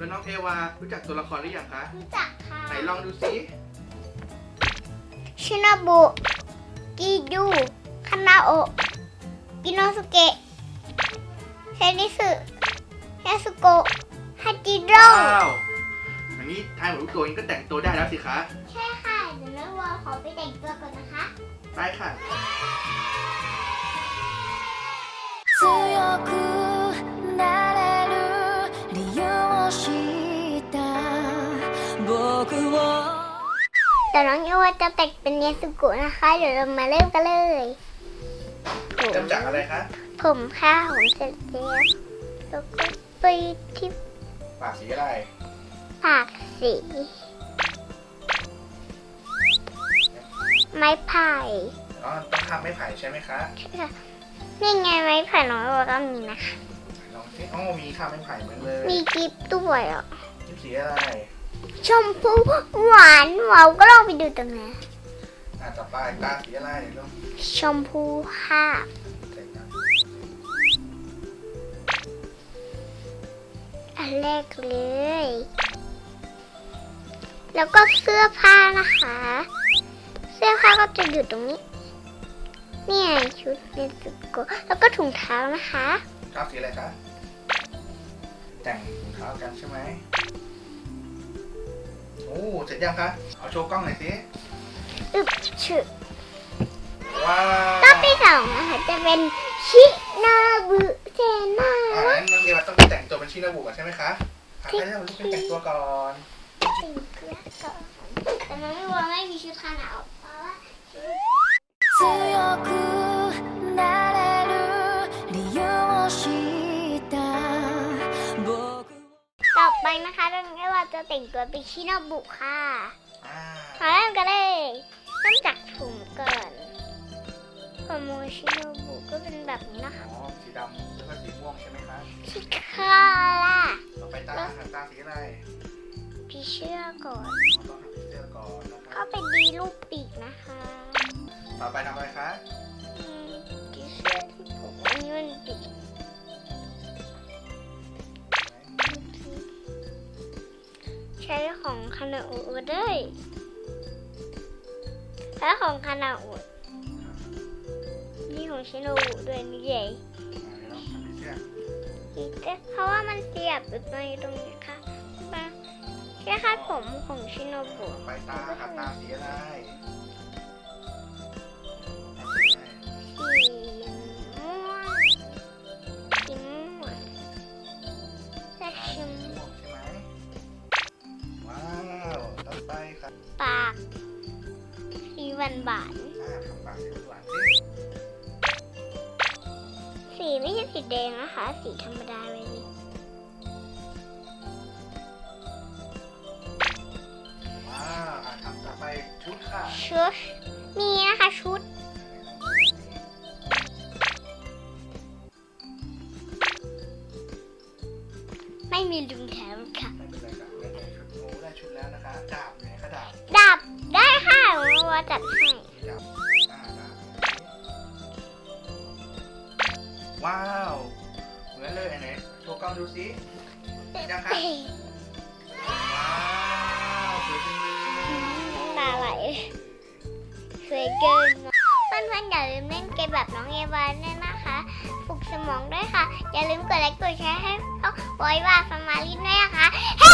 รู้จักตัวละครหรือยังคะ รู้จักค่ะไหนลองดูสิชินาบุกิยูคานาโอะกิโนสุเกะเซนิสึยาสุโกะฮัจิโร่ว้าวอย่างนี้ทายหมดทุกตัวนี้ก็แต่งตัวได้แล้วสิคะ ใช่ค่ะเดี๋ยวแม่วัวขอไปแต่งตัวก่อนนะคะได้ค่ะ強く ดี๋ยวน้องเอวาจะแต่งเป็นยาสุโกะนะคะ เดี๋ยวเรามาเริ่มกันเลยผมเริ่มจากอะไรคะผมค่ะผมเสร็จแล้วแล้วก็ไปที่ปากสีอะไร ปากสี ไม้ไผ่อ๋อต้องทำไม่ไผ่ใช่ไหมคะนี่ไงไม้ไผ่น้องเอวาก็มีนะคะลองสิอ๋อมีทำไม่ไผ่เหมือนเลย มีกิฟต์ด้วยอะนี่สีอะไร ชมพูหวานหวานก็ลองไปดูตรงนั้นอะต่อไปตาสีอะไรลองชมพูค่ะแต่งตาอันแรกเลย แล้วก็เสื้อผ้านะคะ เสื้อผ้าก็จะอยู่ตรงนี้ เนี่ยชุดเนสโกะแล้วก็ถุงเท้านะคะ ชอบสีอะไรคะแต่งถุงเท้ากันใช่ไหมโอ้เสร็จยังคะ เอาโชว์กล้องหน่อยสิ อึบชึ ว้าว ก็ที่สองนะคะจะเป็นชินาบุเซนา อ่างั้นน้องเอวาต้องไปแต่งตัวเป็นชินาบุก่อนใช่ไหมคะอ่ะให้เราลุกไปแต่งตัวก่อน สิ่งเกลือก่อนแต่มันไม่ว่าไม่มีชุดขนาดเพราะว่า 強くなれる理由を知っ ไปนะคะเราไม่ว่าจะแต่งตัวเป็นชินาบุค่ะอ่ามาเริ่มกันเลยเริ่มจากถุงก่อนผมโมชิโนบุก็เป็นแบบนี้นะคะอ๋อสีดำแล้วก็สีม่วงใช่ไหมคะชิคาล่ะต่อไปตาหางตาสีอะไรพี่เชื่อก่อนอ๋อต้องทำสีเสื้อก่อนนะคก็รับเป็นดีรูปปีกนะคะ ต่อไปทำอะไรคะ ใช้ของคานาอุด้วยและของคานาอุนี่ของชิโนบุด้วยนี่ใหญ่อ่าเดี๋ยวเราทำสีเสื้ออีกแต่เพราะว่ามันเสียบอยู่ตรงนี้ตรงนี้ค่ะมาแค่คาดผมของชิโนบุต่อไปตาค่ะตาสีอะไร ปค่ะปากสีหวานหวานอ่าทำปากสีหวานสิๆสีไม่ใช่สีแดงนะคะ สีธรรมดาเลยนี่ว้าวอะทำต่อไปชุดค่ะชุดมีนะคะชุด ไม่มีลุงแถมค่ะ ไม่เป็นไรค่ะไม่เป็นไรชุดโอ้ได้ชุดแล้วนะคะดาบ จัดให้มีดาบอ่าดาบว้าวเหมือนเลยไหนโชว์กล้องดูสิยังคะว้าวสวยจังเลยตาไหลสวยเกินเพื่อนๆอย่าลืมเล่นเกมแบบน้องเอวาเนี่ยนะคะ ฝึกสมองด้วยค่ะ อย่าลืมกดไลค์กดแชร์ให้ช่องบอยว่าฟามาลินด้วยนะคะเฮ้